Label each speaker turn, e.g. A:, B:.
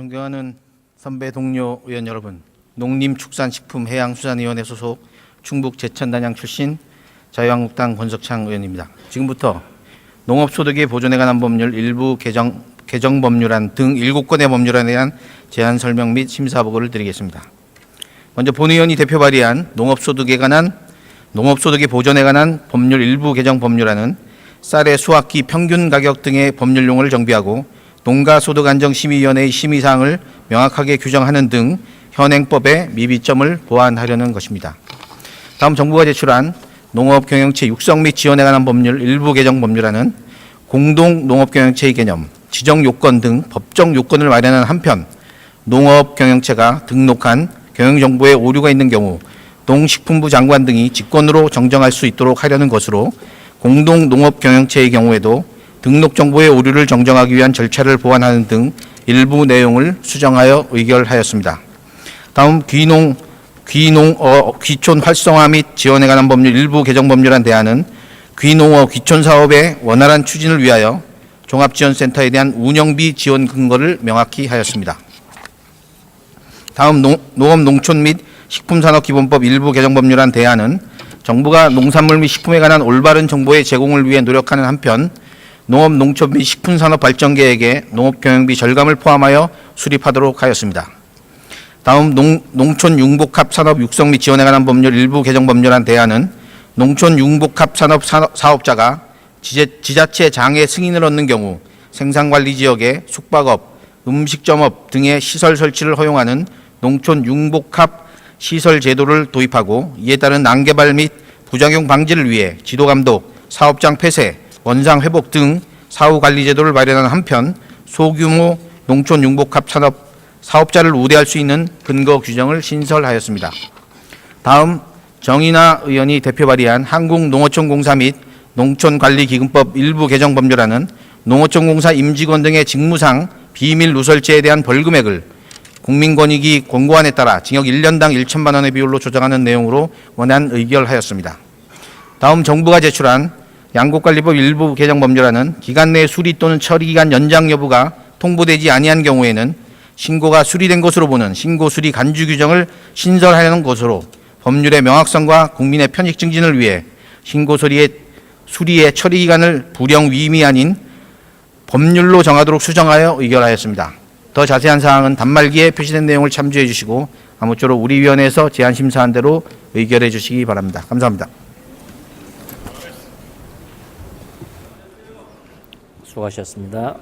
A: 존경하는 선배 동료 의원 여러분, 농림축산식품해양수산위원회 소속 충북 제천단양 출신 자유한국당 권석창 의원입니다. 지금부터 농업소득의 보존에 관한 법률 일부 개정, 개정 법률안 등 7건의 법률안에 대한 제안 설명 및 심사 보고를 드리겠습니다. 먼저 본 의원이 대표 발의한 농업소득에 관한 농업소득의 보존에 관한 법률 일부 개정 법률안은 쌀의 수확기 평균 가격 등의 법률용어를 정비하고 농가소득안정심의위원회의 심의사항을 명확하게 규정하는 등 현행법의 미비점을 보완하려는 것입니다. 다음 정부가 제출한 농업경영체 육성 및 지원에 관한 법률 일부 개정 법률안은 공동 농업경영체의 개념, 지정 요건 등 법정 요건을 마련한 한편 농업경영체가 등록한 경영정보에 오류가 있는 경우 농식품부 장관 등이 직권으로 정정할 수 있도록 하려는 것으로 공동 농업경영체의 경우에도 등록 정보의 오류를 정정하기 위한 절차를 보완하는 등 일부 내용을 수정하여 의결하였습니다. 다음 귀농 귀농 어, 귀촌 활성화 및 지원에 관한 법률 일부 개정 법률안 대안은 귀농어 귀촌 사업의 원활한 추진을 위하여 종합지원센터에 대한 운영비 지원 근거를 명확히 하였습니다. 다음 농, 농업 농촌 및 식품산업기본법 일부 개정 법률안 대안은 정부가 농산물 및 식품에 관한 올바른 정보의 제공을 위해 노력하는 한편 농업 농촌 및 식품산업 발전 계획에 농업 경영비 절감을 포함하여 수립하도록 하였습니다. 다음 농, 농촌 융복합 산업 육성 및 지원에 관한 법률 일부 개정 법률안 대안은 농촌 융복합 산업 사업자가 지자, 지자체 장애 승인을 얻는 경우 생산관리 지역에 숙박업, 음식점업 등의 시설 설치를 허용하는 농촌 융복합 시설 제도를 도입하고 이에 따른 난개발 및 부작용 방지를 위해 지도 감독, 사업장 폐쇄, 원상 회복 등 사후 관리 제도를 마련하는 한편 소규모 농촌 융복합 산업 사업자를 우대할 수 있는 근거 규정을 신설하였습니다. 다음 정인아 의원이 대표 발의한 한국농어촌공사 및 농촌관리기금법 일부 개정 법률안은 농어촌공사 임직원 등의 직무상 비밀 누설죄에 대한 벌금액을 국민권익위 권고안에 따라 징역 1년당 1천만 원의 비율로 조정하는 내용으로 원안 의결하였습니다. 다음 정부가 제출한 양곡관리법 일부 개정 법률안은 기간 내 수리 또는 처리 기간 연장 여부가 통보되지 아니한 경우에는 신고가 수리된 것으로 보는 신고 수리 간주 규정을 신설하려는 것으로 법률의 명확성과 국민의 편익 증진을 위해 신고 수리의 수리의 처리 기간을 불영 위임이 아닌 법률로 정하도록 수정하여 의결하였습니다. 더 자세한 사항은 단말기에 표시된 내용을 참조해 주시고 아무쪼록 우리 위원회에서 제안 심사한 대로 의결해 주시기 바랍니다. 감사합니다.
B: 수고하셨습니다.